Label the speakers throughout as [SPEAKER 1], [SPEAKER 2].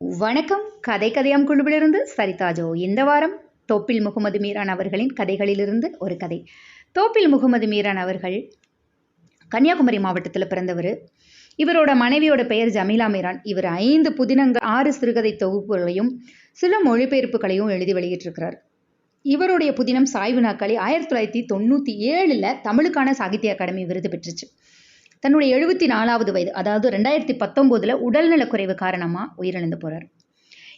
[SPEAKER 1] வணக்கம். கதை கதையாம் குழுவிலிருந்து சரிதாஜோ இந்த வாரம் தோப்பில் முகமது மீரான் அவர்களின் கதைகளிலிருந்து ஒரு கதை. தோப்பில் முகமது மீரான் அவர்கள் கன்னியாகுமரி மாவட்டத்தில் பிறந்தவர். இவரோட மனைவியோட பெயர் ஜமீலா மீரான். இவர் ஐந்து புதினங்கள் ஆறு சிறுகதை தொகுப்புகளையும் சில மொழிபெயர்ப்புகளையும் எழுதி வெளியிட்டிருக்கிறார். இவருடைய புதினம் சாய்வு நாட்களி ஆயிரத்தி தொள்ளாயிரத்தி தொண்ணூற்றி ஏழில் தமிழுக்கான சாகித்ய அகாடமி விருது பெற்றுச்சு. தன்னுடைய எழுபத்தி நாலாவது வயது அதாவது ரெண்டாயிரத்தி பத்தொம்போதில் உடல்நலக்குறைவு காரணமாக உயிரிழந்து போகிறார்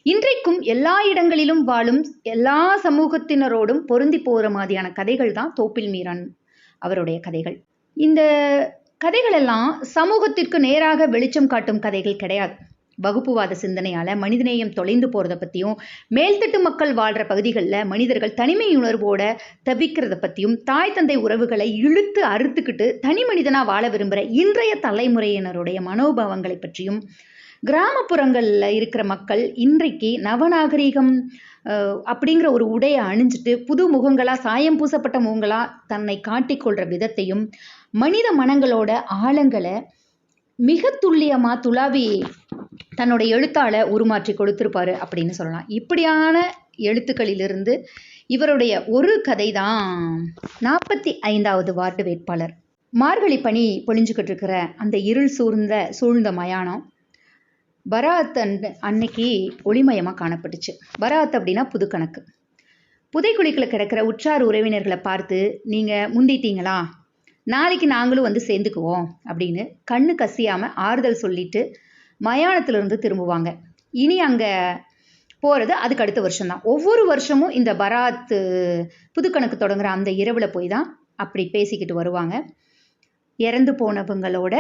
[SPEAKER 1] இன்றைக்கும் எல்லா இடங்களிலும் வாழும் எல்லா சமூகத்தினரோடும் பொருந்தி போகிற மாதிரியான கதைகள் தான் தோப்பில் மீரான் அவருடைய கதைகள். இந்த கதைகள் எல்லாம் சமூகத்திற்கு நேராக வெளிச்சம் காட்டும் கதைகள் கிடையாது. வகுப்புவாத சிந்தனையால் மனிதநேயம் தொலைந்து போகிறத பற்றியும் மேல்தட்டு மக்கள் வாழ்கிற பகுதிகளில் மனிதர்கள் தனிமை உணர்வோட தவிக்கிறத பற்றியும் தாய் தந்தை உறவுகளை இழுத்து அறுத்துக்கிட்டு தனி மனிதனாக வாழ விரும்புகிற இன்றைய தலைமுறையினருடைய மனோபாவங்களை பற்றியும் கிராமப்புறங்களில் இருக்கிற மக்கள் இன்றைக்கு நவநாகரீகம் அப்படிங்கிற ஒரு உடையை அணிஞ்சிட்டு புது முகங்களாக சாயம் பூசப்பட்ட முகங்களாக தன்னை காட்டிக்கொள்கிற விதத்தையும் மனித மனங்களோட ஆழங்களை மிக துல்லியமாக துளாவி தன்னோட எழுத்தாளை உருமாற்றி கொடுத்துருப்பாரு அப்படின்னு சொல்லலாம். இப்படியான எழுத்துக்களிலிருந்து இவருடைய ஒரு கதை தான் நாற்பத்தி ஐந்தாவது வார்டு வேட்பாளர். மார்கழி பனி பொழிஞ்சுக்கிட்டு இருக்கிற அந்த இருள் சூழ்ந்த சூழ்ந்த மயானம் பராத் அன் அன்னைக்கு ஒளிமயமாக காணப்பட்டுச்சு. பராத் அப்படின்னா புது கணக்கு புதைக்குழிக்கில் கிடக்கிற உற்றார் உறவினர்களை பார்த்து நீங்கள் முந்திட்டீங்களா? நாளைக்கு நாங்களும் வந்து சேர்ந்துக்குவோம் அப்படின்னு கண்ணு கசியாமல் ஆறுதல் சொல்லிட்டு மயானத்திலிருந்து திரும்புவாங்க. இனி அங்கே போகிறது அதுக்கு அடுத்த வருஷம்தான். ஒவ்வொரு வருஷமும் இந்த பராத்து புதுக்கணக்கு தொடங்குற அந்த இரவில் போய் தான் அப்படி பேசிக்கிட்டு வருவாங்க. இறந்து போனவங்களோட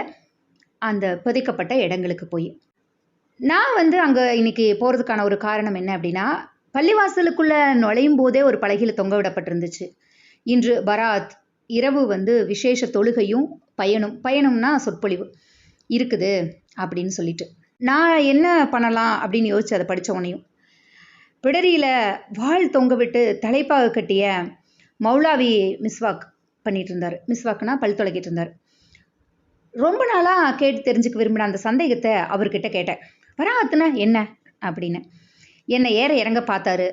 [SPEAKER 1] அந்த புதைக்கப்பட்ட இடங்களுக்கு போய். நான் வந்து அங்கே இன்னைக்கு போகிறதுக்கான ஒரு காரணம் என்ன அப்படின்னா பள்ளிவாசலுக்குள்ளே நுழையும் போதே ஒரு பலகையில் தொங்க விடப்பட்டிருந்துச்சு. இன்று பராத் இரவு வந்து விசேஷ தொழுகையும் பயணம் பயணம்னா சொற்பொழிவு இருக்குது அப்படின்னு சொல்லிட்டு. நான் என்ன பண்ணலாம் அப்படின்னு யோசிச்சு அதை படித்த உடனேயும் பிடரியில் வாள் தொங்க விட்டு தலைப்பாக கட்டிய மௌலாவி மிஸ்வாக் பண்ணிட்டு இருந்தார். மிஸ்வாக்னா பல் தொலைக்கிட்டு இருந்தார். ரொம்ப நாளாக கேட்டு தெரிஞ்சுக்க விரும்பின அந்த சந்தேகத்தை அவர்கிட்ட கேட்டேன். வராத்துனா என்ன? அப்படின்னு. என்னை ஏற இறங்க பார்த்தாரு.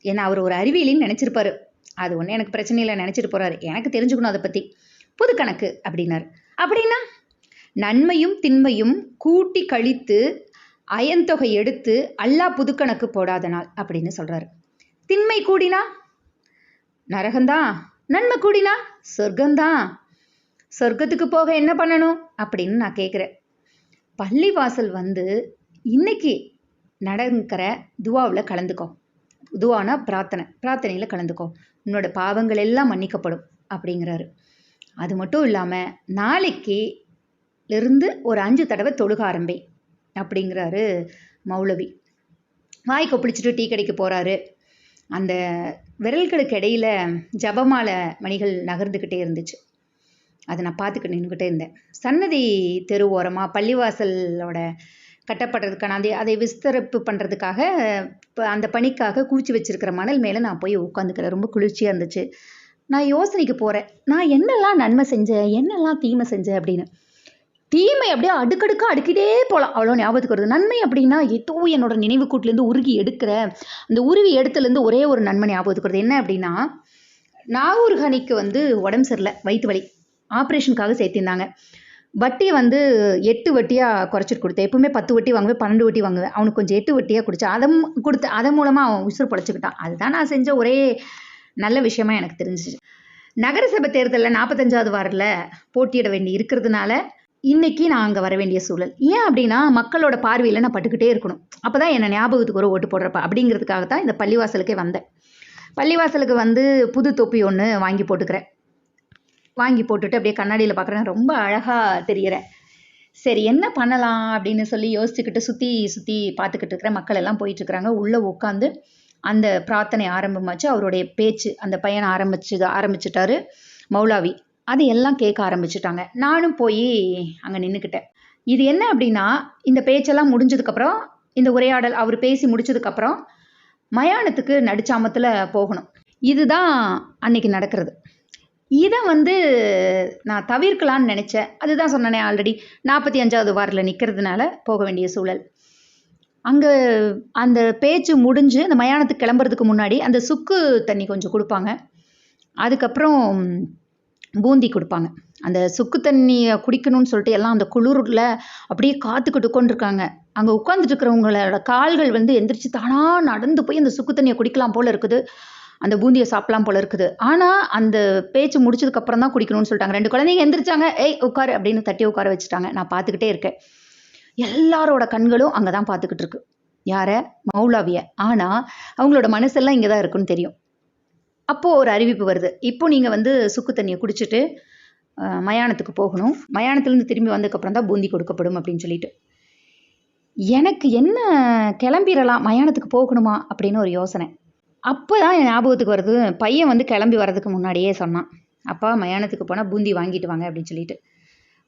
[SPEAKER 1] என்னை அவர் ஒரு அறிவியலின்னு நினச்சிருப்பாரு. அது ஒன்றும் எனக்கு பிரச்சனை இல்லை நினச்சிட்டு போகிறாரு எனக்கு தெரிஞ்சுக்கணும் அதை பற்றி புது கணக்கு அப்படின்னாரு. அப்படின்னா நன்மையும் திண்மையும் கூட்டி கழித்து அயன்தொகை எடுத்து அல்லாஹ் புதுக்கணக்கு போடாத நாள் அப்படின்னு சொல்கிறாரு திண்மை கூடினா நரகந்தான் நன்மை கூடினா சொர்க்கந்தான் சொர்க்கத்துக்கு போக என்ன பண்ணணும்? அப்படின்னு நான் கேட்குறேன் பள்ளிவாசல் வந்து இன்னைக்கு நடக்கிற துவாவில் கலந்துக்கோ. பொதுவான பிரார்த்தனை. பிரார்த்தனையில் கலந்துக்கோ. உன்னோட பாவங்கள் எல்லாம் மன்னிக்கப்படும் அப்படிங்கிறாரு. அது மட்டும் இல்லாமல் நாளைக்கு இருந்து ஒரு அஞ்சு தடவை தொழுக ஆரம்பி அப்படிங்கிறாரு மௌலவி. வாய் கொப்பளிச்சுட்டு டீ கடைக்கு போகிறாரு அந்த விரல்களுக்கு இடையில ஜபமாலை மணிகள் நகர்ந்துக்கிட்டே இருந்துச்சு. அதை நான் பார்த்துக்கிட்டு நின்றுக்கிட்டே இருந்தேன். சன்னதி தெரு ஓரமாக பள்ளிவாசலோட கட்டப்படுறதுக்கான அதை அதை விஸ்தரிப்பு பண்ணுறதுக்காக இப்போ அந்த பணிக்காக குவிச்சு வச்சிருக்கிற மணல் மேலே நான் போய் உட்காந்துக்கிறேன் ரொம்ப குளிர்ச்சியாக இருந்துச்சு. நான் யோசனைக்கு போகிறேன் நான் என்னெல்லாம் நன்மை செஞ்சேன்? என்னெல்லாம் தீமை செஞ்சேன் அப்படின்னு. தீமை அப்படியே அடுக்கடுக்காக அடுக்கிட்டே போகலாம் அவ்வளோ ஞாபகத்துக்கு வருது. நன்மை அப்படின்னா ஏதோ என்னோட நினைவு கூட்டிலேருந்து உருகி எடுக்கிற அந்த உருவி எடுத்துலேருந்து ஒரே ஒரு நன்மை ஞாபகத்துக்கு வருது. என்ன அப்படின்னா நாகூர் ஹனிக்கு வந்து உடம்பு சரியில்லை. வயிற்று வலி. ஆப்ரேஷனுக்காக சேர்த்திருந்தாங்க. வட்டி வந்து எட்டு வட்டியாக குறைச்சிட்டு கொடுத்தேன். எப்பவுமே பத்து வட்டி வாங்குவேன் பன்னெண்டு வட்டி வாங்குவேன். அவனுக்கு கொஞ்சம் எட்டு வட்டியாக கொடுத்தேன் அதை கொடுத்து அதன் மூலமாக அவன் உசுறு பொழைச்சிக்கிட்டான். அதுதான் நான் செஞ்ச ஒரே நல்ல விஷயமா எனக்கு தெரிஞ்சிச்சு. நகரசபை தேர்தலில் நாற்பத்தஞ்சாவது வாரில் போட்டியிட வேண்டி இருக்கிறதுனால இன்னைக்கு நான் அங்கே வர வேண்டிய சூழல். ஏன் அப்படின்னா மக்களோட பார்வையில் நான் பட்டுக்கிட்டே இருக்கணும். அப்போ தான் என்னை ஞாபகத்துக்கு ஒரு ஓட்டு போடுறப்ப. அப்படிங்கிறதுக்காக தான் இந்த பள்ளிவாசலுக்கே வந்தேன். பள்ளிவாசலுக்கு வந்து புது தொப்பி ஒன்று வாங்கி போட்டுக்கிறேன். வாங்கி போட்டுட்டு அப்படியே கண்ணாடியில் பார்க்குறேன் ரொம்ப அழகாக தெரிகிறேன் சரி என்ன பண்ணலாம் அப்படின்னு சொல்லி யோசிச்சுக்கிட்டு சுற்றி சுற்றி பார்த்துக்கிட்டு இருக்கிற மக்கள் எல்லாம் போயிட்டுருக்குறாங்க உள்ளே உட்காந்து அந்த பிரார்த்தனை ஆரம்பமாச்சு. அவருடைய பேச்சு அந்த பையனை ஆரம்பிச்சு ஆரம்பிச்சிட்டாரு மௌலாவி. அது எல்லாம் கேட்க ஆரம்பிச்சிட்டாங்க. நானும் போய் அங்கே நின்றுக்கிட்டேன் இது என்ன அப்படின்னா இந்த பேச்செல்லாம் முடிஞ்சதுக்கப்புறம் இந்த உரையாடல் அவர் பேசி முடிச்சதுக்கப்புறம் மயானத்துக்கு நடிச்சாமத்தில் போகணும். இதுதான் அன்னைக்கு நடக்கிறது. இதை வந்து நான் தவிர்க்கலான்னு நினச்சேன். அதுதான் சொன்னேனே ஆல்ரெடி நாற்பத்தி அஞ்சாவது வாரில் நிற்கிறதுனால போக வேண்டிய சூழல். அங்கே அந்த பேச்சு முடிஞ்சு அந்த மயானத்துக்கு கிளம்புறதுக்கு முன்னாடி அந்த சுக்கு தண்ணி கொஞ்சம் கொடுப்பாங்க. அதுக்கப்புறம் பூந்தி கொடுப்பாங்க. அந்த சுக்கு தண்ணியை குடிக்கணும்னு சொல்லிட்டு எல்லாம் அந்த குளிரில் அப்படியே காத்துக்கிட்டு உட்காந்துருக்காங்க அங்கே உட்காந்துட்டு இருக்கிறவங்களோட கால்கள் வந்து எந்திரிச்சு தானாக நடந்து போய் அந்த சுக்கு தண்ணியை குடிக்கலாம் போல இருக்குது. அந்த பூந்தியை சாப்பிடலாம் போல இருக்குது. ஆனால் அந்த பேச்சு முடிச்சதுக்கப்புறம் தான் குடிக்கணும்னு சொல்லிட்டாங்க. ரெண்டு குழந்தைங்க எந்திரிச்சாங்க. ஏய் உட்காரு அப்படின்னு தட்டி உட்கார வச்சுட்டாங்க. நான் பார்த்துக்கிட்டே இருக்கேன். எல்லாரோட கண்களும் அங்கே தான் பார்த்துக்கிட்டு இருக்கு. யாரை? மௌலாவிய. ஆனால் அவங்களோட மனசெல்லாம் இங்கே தான் இருக்குன்னு தெரியும். அப்போது ஒரு அறிவிப்பு வருது. இப்போ நீங்கள் வந்து சுக்கு தண்ணியை குடிச்சிட்டு மயானத்துக்கு போகணும். மயானத்துலேருந்து திரும்பி வந்ததுக்கப்புறம் தான் பூந்தி கொடுக்கப்படும் அப்படின்னு சொல்லிட்டு. எனக்கு என்ன கிளம்பிடலாம் மயானத்துக்கு போகணுமா? அப்படின்னு ஒரு யோசனை. அப்போ தான் என் ஞாபகத்துக்கு வருது பையன் வந்து கிளம்பி வர்றதுக்கு முன்னாடியே சொன்னான். அப்பா மயானத்துக்கு போனால் பூந்தி வாங்கிட்டு வாங்க அப்படின்னு சொல்லிட்டு.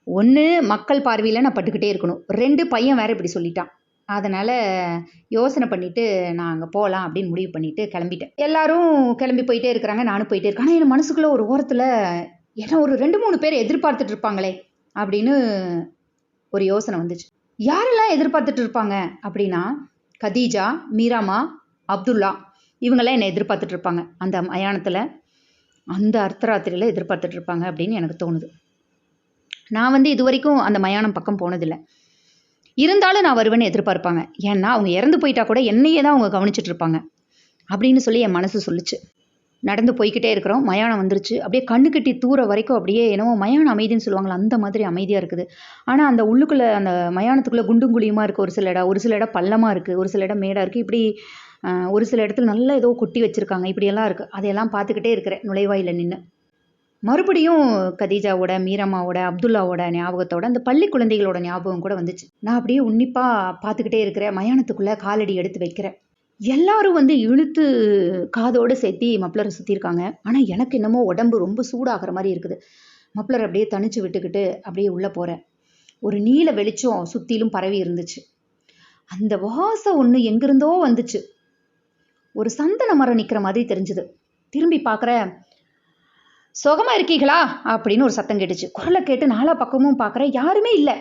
[SPEAKER 1] ஒன்று மக்கள் பார்வையில் நான் பட்டுக்கிட்டே இருக்கணும். ரெண்டு பையன் வேற இப்படி சொல்லிட்டான். அதனால் யோசனை பண்ணிவிட்டு நான் அங்கே போகலாம் அப்படின்னு முடிவு பண்ணிவிட்டு கிளம்பிட்டேன். எல்லாரும் கிளம்பி போயிட்டே இருக்கிறாங்க நானும் போயிட்டே இருக்கேன். ஆனால் என் மனசுக்குள்ளே ஒரு ஓரத்தில் ஏன்னா ஒரு ரெண்டு மூணு பேர் எதிர்பார்த்துட்டு இருப்பாங்களே அப்படின்னு ஒரு யோசனை வந்துச்சு. யாரெல்லாம் எதிர்பார்த்துட்டு இருப்பாங்க அப்படின்னா கதீஜா மீராமா அப்துல்லா. இவங்கெல்லாம் என்னை எதிர்பார்த்துட்டு இருப்பாங்க அந்த மயானத்தில் அந்த அர்த்தராத்திரியில் எதிர்பார்த்துட்டு இருப்பாங்க அப்படின்னு எனக்கு தோணுது. நான் வந்து இது வரைக்கும் அந்த மயானம் பக்கம் போனதில்லை. இருந்தாலும் நான் வருவேன்னு எதிர்பார்ப்பாங்க. ஏன்னா அவங்க இறந்து போயிட்டா கூட என்னையே தான் அவங்க கவனிச்சிட்டு இருப்பாங்க அப்படின்னு சொல்லி என் மனசு சொல்லுச்சு. நடந்து போய்க்கிட்டே இருக்கிறோம். மயானம் வந்துருச்சு. அப்படியே கண்ணு கட்டி தூர வரைக்கும் அப்படியே என்னவோ மயான அமைதின்னு சொல்லுவாங்களே அந்த மாதிரி அமைதியாக இருக்குது. ஆனால் அந்த உள்ளுக்குள்ளே அந்த மயானத்துக்குள்ளே குண்டும் குழியுமா இருக்குது ஒரு சில இடம் ஒரு சில இடம் பள்ளமாக இருக்குது ஒரு சில இடம் மேடாக இருக்குது இப்படி ஒரு சில இடத்துல நல்லா ஏதோ கொட்டி வச்சுருக்காங்க. இப்படியெல்லாம் இருக்குது அதையெல்லாம் பார்த்துக்கிட்டே இருக்கிறேன் நுழைவாயில் நின்று மறுபடியும் கதீஜாவோட மீரம்மாவோட அப்துல்லாவோட ஞாபகத்தோட அந்த பள்ளி குழந்தைகளோட ஞாபகம் கூட வந்துச்சு. நான் அப்படியே உன்னிப்பாக பார்த்துக்கிட்டே இருக்கிறேன். மயானத்துக்குள்ளே காலடி எடுத்து வைக்கிறேன். எல்லாரும் வந்து இழுத்து காதோடு சேர்த்தி மப்ளரை சுற்றிருக்காங்க ஆனால் எனக்கு என்னமோ உடம்பு ரொம்ப சூடாகிற மாதிரி இருக்குது. மப்ளர் அப்படியே தனிச்சு விட்டுக்கிட்டு அப்படியே உள்ளே போகிறேன் ஒரு நீல வெளிச்சம் சுற்றிலும் பரவி இருந்துச்சு. அந்த வாசம் ஒன்று எங்கிருந்தோ வந்துச்சு. ஒரு சந்தன மரம் நிற்கிற மாதிரி தெரிஞ்சுது. திரும்பி பார்க்குற சுகமா இருக்கீங்களா? அப்படின்னு ஒரு சத்தம் கேட்டுச்சு. குரலை கேட்டு நாலா பக்கமும் பார்க்குற யாருமே இல்லை.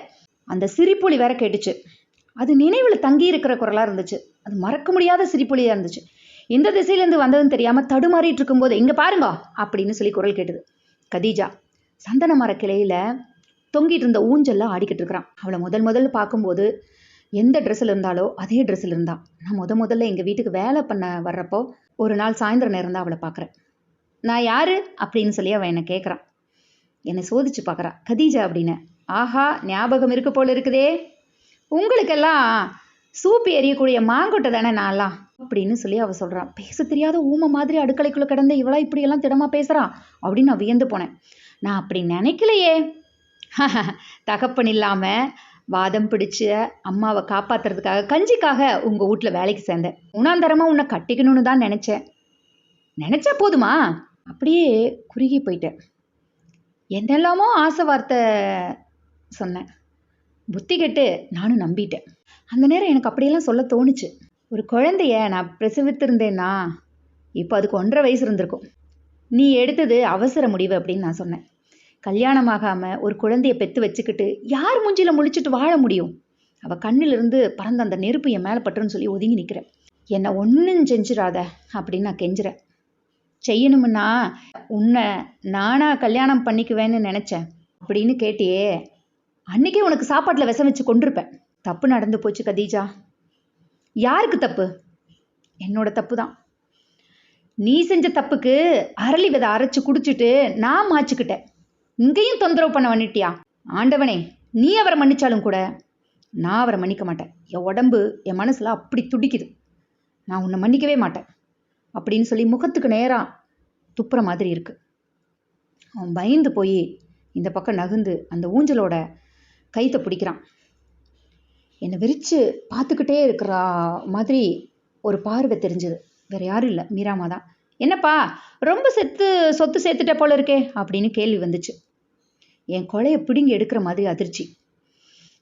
[SPEAKER 1] அந்த சிரிப்பொலி வேற கேட்டுச்சு. அது நினைவில் தங்கி இருக்கிற குரலாக இருந்துச்சு. அது மறக்க முடியாத சிரிப்பொலியாக இருந்துச்சு. எந்த திசையிலேருந்து வந்ததுன்னு தெரியாமல் தடுமாறிட்டு இருக்கும்போது இங்கே பாருங்க அப்படின்னு சொல்லி குரல் கேட்டுது. கதீஜா சந்தன மர கிளையில தொங்கிட்டு இருந்த ஊஞ்சல்லாம் ஆடிக்கிட்டு இருக்கிறான். அவளை முதல் முதல்ல பார்க்கும்போது எந்த ட்ரெஸ்ஸில் இருந்தாலோ அதே ட்ரெஸ்ஸில் இருந்தா. நான் முத முதல்ல எங்கள் வீட்டுக்கு வேலை பண்ண வர்றப்போ ஒரு நாள் சாயந்தர நேரம் தான் அவளை பார்க்குறேன். நான் யார்? அப்படின்னு சொல்லி அவன் என்னை கேட்குறான் என்னை சோதிச்சு பார்க்குறா. கதீஜா அப்படின்னு. ஆஹா ஞாபகம் இருக்கு போல் இருக்குதே. உங்களுக்கெல்லாம் சூப்பு எரியக்கூடிய மாங்கொட்டை தானே நான்லாம்? அப்படின்னு சொல்லி அவள் சொல்கிறான் பேச தெரியாத ஊமை மாதிரி அடுக்கலைக்குள்ளே கிடந்த இவளா இப்படியெல்லாம் திடமா பேசுகிறான் அப்படின்னு நான் வியந்து போனேன். நான் அப்படி நினைக்கலையே. தகப்பன் இல்லாமல் வாதம் பிடிச்ச அம்மாவை காப்பாத்துறதுக்காக கஞ்சிக்காக உங்கள் வீட்ல வேலைக்கு சேர்ந்தேன். உணாந்தரமாக உன்னை கட்டிக்கணும்னு தான் நினச்சேன். நினச்சா போதுமா? அப்படியே குறுகி போயிட்டேன். என்னெல்லாமோ ஆசை வார்த்தை சொன்னேன். புத்தி கெட்டு நானும் நம்பிட்டேன். அந்த நேரம் எனக்கு அப்படியெல்லாம் சொல்ல தோணுச்சு. ஒரு குழந்தைய நான் பிரசவித்திருந்தேன்னா இப்போ அதுக்கு ஒன்றரை வயசு இருந்திருக்கும். நீ எடுத்தது அவசர முடிவு அப்படின்னு நான் சொன்னேன். கல்யாணமாகாம ஒரு குழந்தைய பெத்து வச்சுக்கிட்டு யார் மூஞ்சில முழிச்சிட்டு வாழ முடியும்? அவ கண்ணிலிருந்து பறந்த அந்த நெருப்பு என் மேலே பட்டுன்னு சொல்லி ஒதுங்கி நிற்கிறேன் என்னை ஒன்றும் செஞ்சிடாத அப்படின்னு நான் கெஞ்சுறேன். செய்யணும்னா உன்னை நானா கல்யாணம் பண்ணிக்குவேன்னு நினச்சேன் அப்படின்னு கேட்டியே அன்னைக்கே உனக்கு சாப்பாட்டில் விஷம் வச்சு கொண்டிருப்பேன் தப்பு நடந்து போச்சு கதீஜா. யாருக்கு தப்பு? என்னோட தப்பு தான். நீ செஞ்ச தப்புக்கு அரளி விதை அரைச்சி குடிச்சிட்டு நான் மாச்சுக்கிட்டேன். இங்கேயும் தொந்தரவு பண்ண பண்ணிட்டியா? ஆண்டவனே நீ அவரை மன்னிச்சாலும் கூட நான் அவரை மன்னிக்க மாட்டேன். என் உடம்பு என் மனசில் அப்படி துடிக்குது. நான் உன்னை மன்னிக்கவே மாட்டேன். அப்படின்னு சொல்லி முகத்துக்கு நேராக துப்புற மாதிரி இருக்கு. அவன் பயந்து போய் இந்த பக்கம் நகுந்து அந்த ஊஞ்சலோட கைத்தை பிடிக்கிறான். என்னை விரித்து பார்த்துக்கிட்டே இருக்கிற மாதிரி ஒரு பார்வை தெரிஞ்சுது. வேற யாரும் இல்லை. மீராமா தான் என்னப்பா ரொம்ப செத்து சொத்து சேர்த்துட்ட போல இருக்கே அப்படின்னு கேள்வி வந்துச்சு. என் கொலையை பிடுங்கி எடுக்கிற மாதிரி அதிர்ச்சி.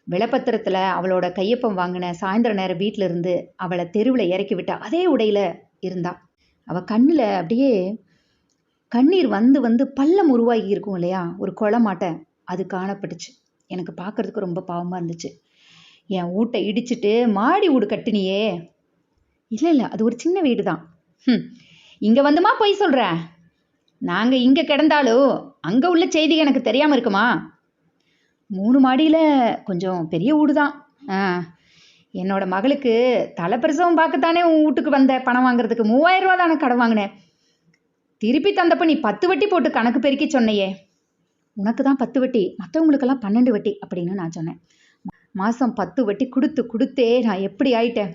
[SPEAKER 1] விளப்பத்திரத்தில் அவளோட கையொப்பம் வாங்கின சாயந்தர நேரம் வீட்டில் இருந்து அவளை தெருவில் இறக்கி விட்டா அதே உடையில இருந்தா. அவ கண்ணில் அப்படியே கண்ணீர் வந்து வந்து பள்ளம் உருவாகி இருக்கும் இல்லையா? ஒரு குளமாட்டை அது காணப்பட்டுச்சு. எனக்கு பார்க்கறதுக்கு ரொம்ப பாவமாக இருந்துச்சு. என் வீட்டை இடிச்சிட்டு மாடி வீடு கட்டினியே. இல்லை இல்லை அது ஒரு சின்ன வீடு தான் ம் இங்கே வந்துமா பொய் சொல்கிற நாங்கள் இங்கே கிடந்தாலும் அங்கே உள்ள செய்தி எனக்கு தெரியாமல் இருக்குமா? மூணு மாடியில் கொஞ்சம் பெரிய வீடு தான் ஆ என்னோட மகளுக்கு தலைப்பிரசவம் பார்க்கத்தானே உன் வீட்டுக்கு வந்த பணம் வாங்குறதுக்கு மூவாயிரம் ரூபா தானே கடன் வாங்கினேன். திருப்பி தந்தப்ப நீ பத்து வட்டி போட்டு கணக்கு பெருக்கி சொன்னையே. உனக்கு தான் பத்து வட்டி மற்றவங்களுக்கெல்லாம் பன்னெண்டு வட்டி அப்படின்னு நான் சொன்னேன். மாதம் பத்து வட்டி கொடுத்து கொடுத்தே நான் எப்படி ஆயிட்டேன்?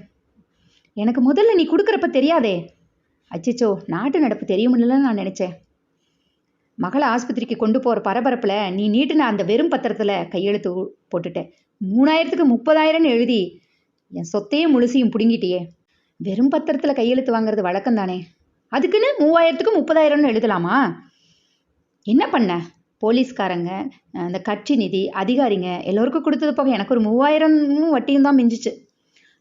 [SPEAKER 1] எனக்கு முதல்ல நீ கொடுக்குறப்ப தெரியாதே. அச்சோ நாட்டு நடப்பு தெரியுமில்ல நான் நினச்சேன். மகளை ஆஸ்பத்திரிக்கு கொண்டு போகிற பரபரப்பில் நீ நீட்டின அந்த வெறும் பத்திரத்தில் கையெழுத்து போட்டுட்டேன். மூணாயிரத்துக்கு முப்பதாயிரம்னு எழுதி என் சொத்தையும் முழுசையும் பிடுங்கிட்டியே. வெறும் பத்திரத்தில் கையெழுத்து வாங்குறது வழக்கம் தானே. அதுக்குன்னு மூவாயிரத்துக்கு முப்பதாயிரம்னு எழுதலாமா? என்ன பண்ண? போலீஸ்காரங்க அந்த கட்சி நிதி அதிகாரிங்க எல்லோருக்கும் கொடுத்தது போக எனக்கு ஒரு மூவாயிரமும் வட்டியும் தான் மிஞ்சிச்சு.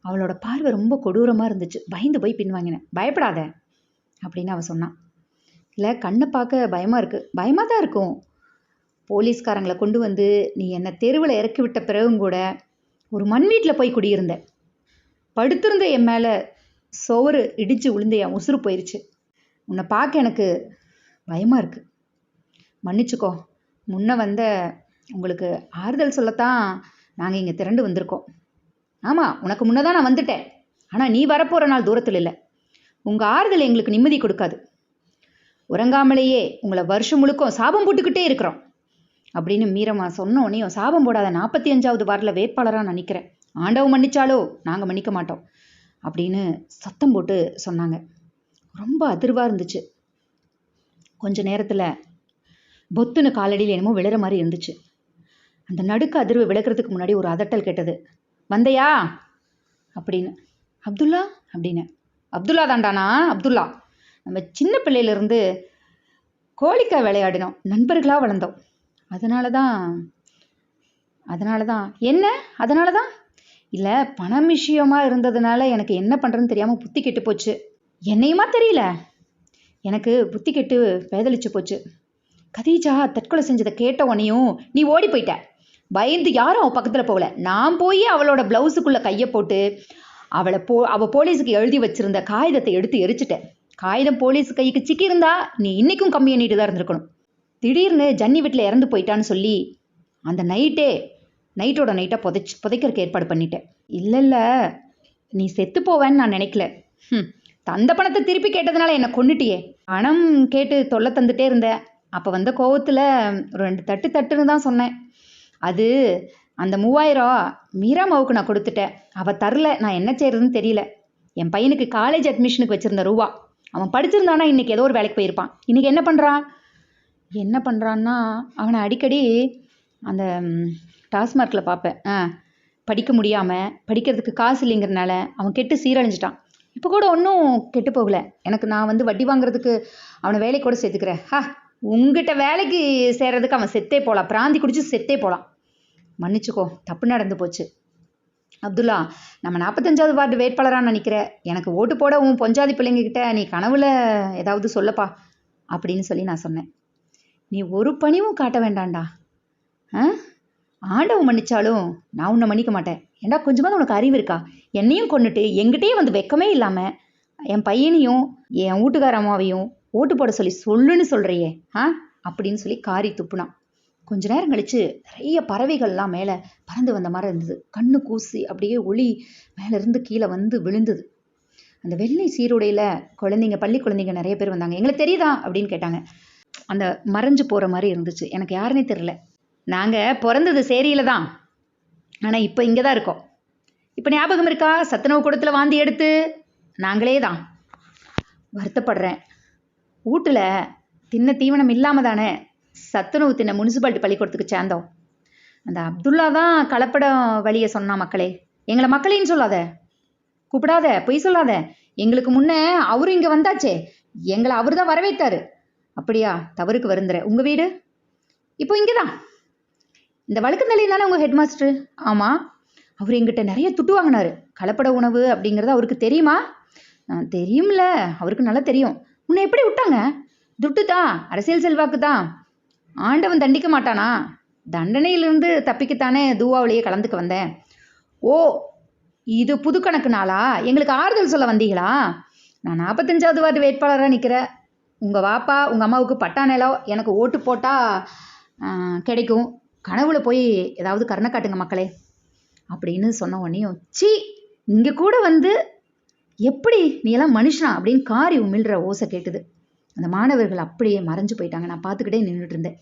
[SPEAKER 1] அவளோட பார்வை ரொம்ப கொடூரமாக இருந்துச்சு. பயந்து போய் பின்வாங்கினேன். பயப்படாத. அப்படின்னு அவள் சொன்னான். இல்லை கண்ணை பார்க்க பயமாக இருக்குது பயமாக தான் இருக்கும். போலீஸ்காரங்களை கொண்டு வந்து நீ என்னை தெருவில் இறக்கி விட்ட பிறகும் கூட ஒரு மண் வீட்டில் போய் குடியிருந்த படுத்திருந்த என் மேலே சோறு இடித்து விழுந்து என் உசுறு போயிருச்சு. உன்னை பார்க்க எனக்கு பயமாக இருக்குது மன்னிச்சுக்கோ. முன்ன வந்த உங்களுக்கு ஆறுதல் சொல்லத்தான் நாங்கள் இங்கே திரண்டு வந்திருக்கோம். ஆமாம் உனக்கு முன்னே தான் நான் வந்துட்டேன். ஆனால் நீ வரப்போகிற நாள் தூரத்தில் இல்லை. உங்கள் ஆறுதல் எங்களுக்கு நிம்மதி கொடுக்காது. உறங்காமலேயே உங்களை வருஷம் முழுக்கும் சாபம் போட்டுக்கிட்டே இருக்கிறோம். அப்படின்னு மீரம்மா சொன்ன சாபம் போடாத நாற்பத்தி அஞ்சாவது வாரில் வேட்பாளராக நான் நிற்கிறேன். ஆண்டவன் மன்னிச்சாலோ நாங்கள் மன்னிக்க மாட்டோம். அப்படின்னு சத்தம் போட்டு சொன்னாங்க. ரொம்ப அதிர்வாக இருந்துச்சு. கொஞ்ச நேரத்தில் பொத்துன்னு காலடியில் என்னமோ விழுற மாதிரி இருந்துச்சு. அந்த நடுக்க அதிர்வு விளக்குறதுக்கு முன்னாடி ஒரு அதட்டல் கேட்டது. வந்தையா? அப்படின்னு. அப்துல்லா? அப்படின்னு. அப்துல்லா தாண்டானா அப்துல்லா. நம்ம சின்ன பிள்ளையிலேருந்து கோழிக்காய் விளையாடினோம். நண்பர்களாக வளர்ந்தோம். அதனால தான் அதனால தான் என்ன? அதனால தான் இல்லை பணம் விஷயமா இருந்ததுனால எனக்கு என்ன பண்ணுறதுன்னு தெரியாமல் புத்தி கெட்டு போச்சு. என்னையுமா தெரியல? எனக்கு புத்தி கெட்டு பேதலிச்சு போச்சு. கதீஜா தற்கொலை செஞ்சதை கேட்ட உடனேயும் நீ ஓடி போயிட்ட. பயந்து யாரும் அவள் பக்கத்தில் போகல. நான் போய் அவளோட ப்ளவுஸுக்குள்ளே கையை போட்டு அவளை போ அவள் போலீஸுக்கு எழுதி வச்சிருந்த காகிதத்தை எடுத்து எரிச்சிட்டேன். காகிதம் போலீஸ் கைக்கு சிக்கியிருந்தா நீ இன்னைக்கும் கம்மி எண்ணிட்டு தான் இருந்திருக்கணும். திடீர்னு ஜன்னி வீட்டில் இறந்து போயிட்டான்னு சொல்லி அந்த நைட்டே நைட்டோட நைட்டாக புதைச்சி புதைக்கிறதுக்கு ஏற்பாடு பண்ணிட்டேன். இல்லை இல்லை நீ செத்து போவேன்னு நான் நினைக்கல. ம் தந்த பணத்தை திருப்பி கேட்டதுனால என்னை கொன்னுட்டியே. பணம் கேட்டு தொல்லை தந்துட்டே இருந்தேன். அப்போ வந்த கோவத்தில் ரெண்டு தட்டு தட்டுன்னு தான் சொன்னேன். அது அந்த மூவாயிரம் மீராமாவுக்கு நான் கொடுத்துட்டேன். அவள் தரல. நான் என்ன செய்யறதுன்னு தெரியல. என் பையனுக்கு காலேஜ் அட்மிஷனுக்கு வச்சுருந்த ரூபா. அவன் படிச்சிருந்தானா இன்னைக்கு ஏதோ ஒரு வேலைக்கு போயிருப்பான். இன்றைக்கி என்ன பண்ணுறான் என்ன பண்ணுறான்னா அவனை அடிக்கடி அந்த டாஸ்மார்க்கில் பார்ப்பேன். ஆ படிக்க முடியாமல் படிக்கிறதுக்கு காசு இல்லைங்கிறனால அவன் கெட்டு சீரழிஞ்சிட்டான். இப்போ கூட ஒன்றும் கெட்டு போகலை. எனக்கு நான் வந்து வட்டி வாங்குறதுக்கு அவனை வேலை கூட சேர்த்துக்கிறேன். ஹா உங்ககிட்ட வேலைக்கு சேர்கிறதுக்கு அவன் செத்தே போகலாம் பிராந்தி குடிச்சு செத்தே போகலாம் மன்னிச்சுக்கோ தப்பு நடந்து போச்சு. அப்துல்லா நம்ம நாற்பத்தஞ்சாவது வார்டு வேட்பாளராக நினைக்கிற எனக்கு ஓட்டு போட உன் பொஞ்சாதி பிள்ளைங்ககிட்ட நீ கனவுல ஏதாவது சொல்லப்பா அப்படின்னு சொல்லி நான் சொன்னேன். நீ ஒரு பணிவும் காட்ட வேண்டாம்டா ஆ? ஆண்டவன் மன்னிச்சாலும் நான் உன்னை மன்னிக்க மாட்டேன். ஏண்டா கொஞ்சமாக உனக்கு அறிவு இருக்கா? என்னையும் கொண்டுட்டு எங்கிட்டயே வந்து வெக்கமே இல்லாமல் என் பையனையும் என் வீட்டுக்கார அம்மாவையும் ஓட்டு போட சொல்லி சொல்லுன்னு சொல்கிறியே ஆ? அப்படின்னு சொல்லி காரி துப்புனான். கொஞ்ச நேரம் கழிச்சு நிறைய பறவைகள்லாம் மேலே பறந்து வந்த மாதிரி இருந்தது. கண்ணு கூசி அப்படியே ஒளி மேலேருந்து கீழே வந்து விழுந்தது. அந்த வெள்ளை சீருடையில் குழந்தைங்க பள்ளி குழந்தைங்க நிறைய பேர் வந்தாங்க. எங்களுக்கு தெரியுதா அப்படின்னு கேட்டாங்க. அந்த மறைஞ்சு போகிற மாதிரி இருந்துச்சு. எனக்கு யாருன்னே தெரில நாங்கள் பிறந்தது சேரியில் தான். ஆனால் இப்போ இங்கே தான் இருக்கோம். இப்போ ஞாபகம் இருக்கா? சத்துணவு கூடத்தில் வாந்தி எடுத்து. நாங்களே தான். வருத்தப்படுறேன். வீட்டில் தின்ன தீவனம் இல்லாமல் தானே சத்துணவு தின்ன முனிசிபாலிட்டி பள்ளிக்கூடத்துக்கு சேர்ந்தோம். அந்த அப்துல்லா தான் கலப்படம் வழியை சொன்னா மக்களே. எங்களை மக்களையும் சொல்லாத. கூப்பிடாத பொய் சொல்லாத. எங்களுக்கு முன்ன அவரு இங்கே வந்தாச்சே. எங்களை அவர் தான் வரவேற்றாரு. அப்படியா? தவறுக்கு வருந்துற. உங்கள் வீடு? இப்போ இங்கே தான் இந்த வழக்கு நிலையம் தானே உங்கள் ஹெட் மாஸ்டர் ஆமாம் அவர் எங்கிட்ட நிறைய துட்டு வாங்கினாரு. கலப்பட உணவு அப்படிங்கிறது அவருக்கு தெரியுமா? தெரியும்ல. அவருக்கு நல்லா தெரியும். உன்னை எப்படி விட்டாங்க? துட்டு தான். அரசியல் செல்வாக்கு தான். ஆண்டவன் தண்டிக்க மாட்டானா? தண்டனையிலிருந்து தப்பிக்கத்தானே தூவாவிலேயே கலந்துக்க வந்தேன். ஓ இது புது கணக்கு நாளா? எங்களுக்கு ஆறுதல் சொல்ல வந்தீங்களா? நான் நாற்பத்தஞ்சாவது வார்டு வேட்பாளராக நிற்கிறேன் உங்கள் வாப்பா உங்கள் அம்மாவுக்கு பட்டா நிலம் எனக்கு ஓட்டு போட்டால் கிடைக்கும். கனவுல போய் ஏதாவது கருணை காட்டுங்க மக்களே. அப்படின்னு சொன்ன உடனேயும் சி இங்கே கூட வந்து எப்படி நீ எல்லாம் மனுஷனா அப்படின்னு காரி உமிழ்ற ஓசை கேட்டுது. அந்த மாணவர்கள் அப்படியே மறைஞ்சு போயிட்டாங்க. நான் பார்த்துக்கிட்டே நின்றுட்டு இருந்தேன்.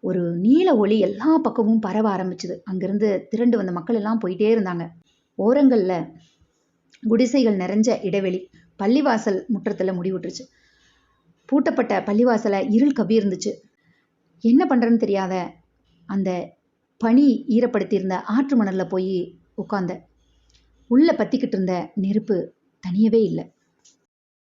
[SPEAKER 1] ஒரு நீல ஒளி எல்லா பக்கமும் பரவ ஆரம்பிச்சுது. அங்கிருந்து திரண்டு வந்த மக்கள் எல்லாம் போயிட்டே இருந்தாங்க. ஓரங்களில் குடிசைகள் நிறைஞ்ச இடைவெளி பள்ளிவாசல் முற்றத்தில் முடிவுட்டுருச்சு பூட்டப்பட்ட பள்ளிவாசலை இருள் கவி இருந்துச்சு என்ன பண்ணுறேன்னு தெரியாத அந்த பனி ஈரப்படுத்தியிருந்த ஆற்று மணலில் போய் உட்காந்த உள்ளே பற்றிக்கிட்டு இருந்த நெருப்பு தனியவே இல்லை.